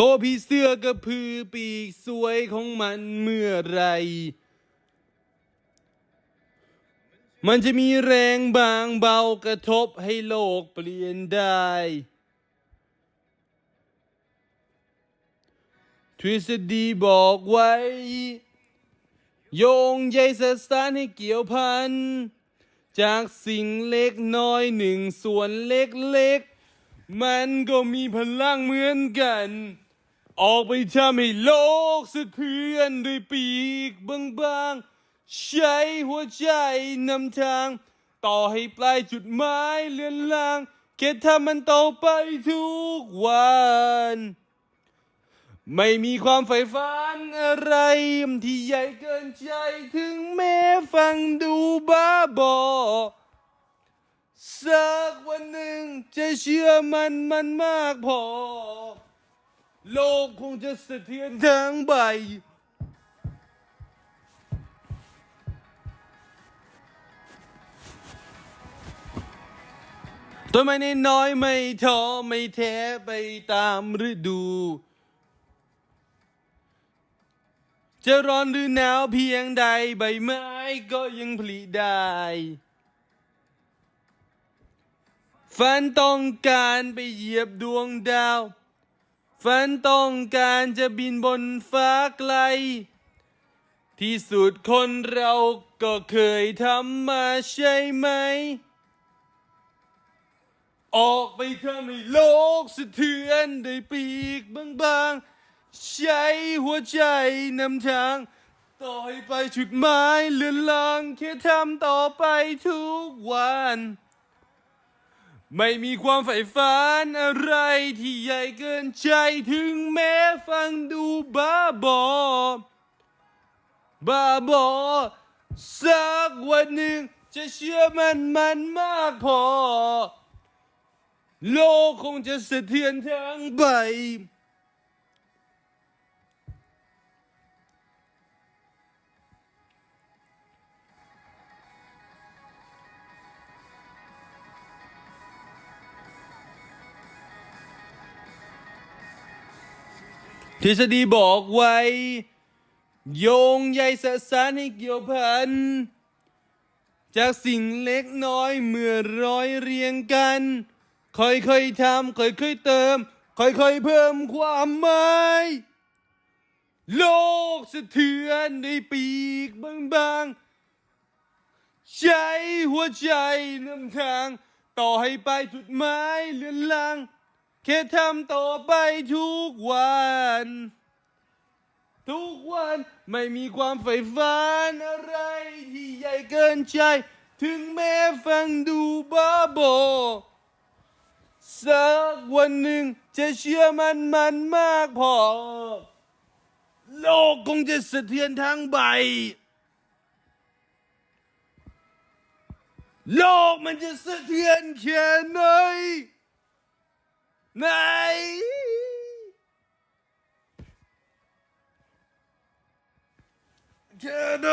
ทพี่เสื้อกระพือปีกสวยของมันเมื่อไร มันจะมีแรงบางเบากระทบให้โลกเปลี่ยนได้ทฤษฎีบอกไว้ โยงใยสสารให้เกี่ยวพัน จากสิ่งเล็กน้อยหนึ่งส่วนเล็กๆ มันก็มีพลังเหมือนกัน ออกไปทำให้โลกสะเทือนด้วยปีกบางๆ ใช้หัวใจนำทาง ต่อให้ปลายจุดหมายเลือนลางแค่ทำมันต่อไปทุกวัน ไม่มีความใฝ่ฝันอะไร ที่ใหญ่เกินใจถึงแม้ฟังดูบ้าบอสักวันหนึ่งจะเชื่อมันมันมากพอ โลกคงจะสะเทือนทั้งใบ ต้นไม้น้อยไม่ท้อไม่แท้ไปตามฤดู จะร้อนหรือหนาวเพียงใดใบไม้ก็ยังผลิได้ฝันต้องการไปเหยียบดวงดาว ฝันต้องการจะบินบนฟ้าไกล ที่สุดคนเราก็เคยทำมาใช่ไหม ออกไปทำให้โลกสะเทือนด้วยปีกบางๆ ใช้หัวใจนำทาง ต่อให้ไปจุดหมายเลือนลางแค่ทำต่อไปทุกวัน ไม่มีความใฝ่ฝันอะไรที่ใหญ่เกินใจถึงแม้ฟังดูบ้าบอ บ้าบอ สักวันหนึ่งจะเชื่อมันมันมากพอ โลกคงจะสะเทือนทั้งใบ ทฤษฎีบอกไว้ โยงใยสสารให้เกี่ยวพัน จากสิ่งเล็กน้อยเมื่อร้อยเรียงกัน ค่อยๆทำค่อยๆเติม ค่อยๆเพิ่มความหมายโลกสะเทือนในปีกบางๆ ใช้หัวใจนำทาง ต่อให้ไปจุดหมายเลือนลาง แค่ทำต่อไปทุกวัน ทุกวันไม่มีความใฝ่ฝันอะไรที่ใหญ่เกินใจ ถึงแม้ฟังดูบ้าบอสักวันหนึ่งจะเชื่อมันมันมากพอ โลกคงจะสะเทือนทั้งใบ โลกมันจะสะเทือนแค่ไหน ไหนแค่ไหน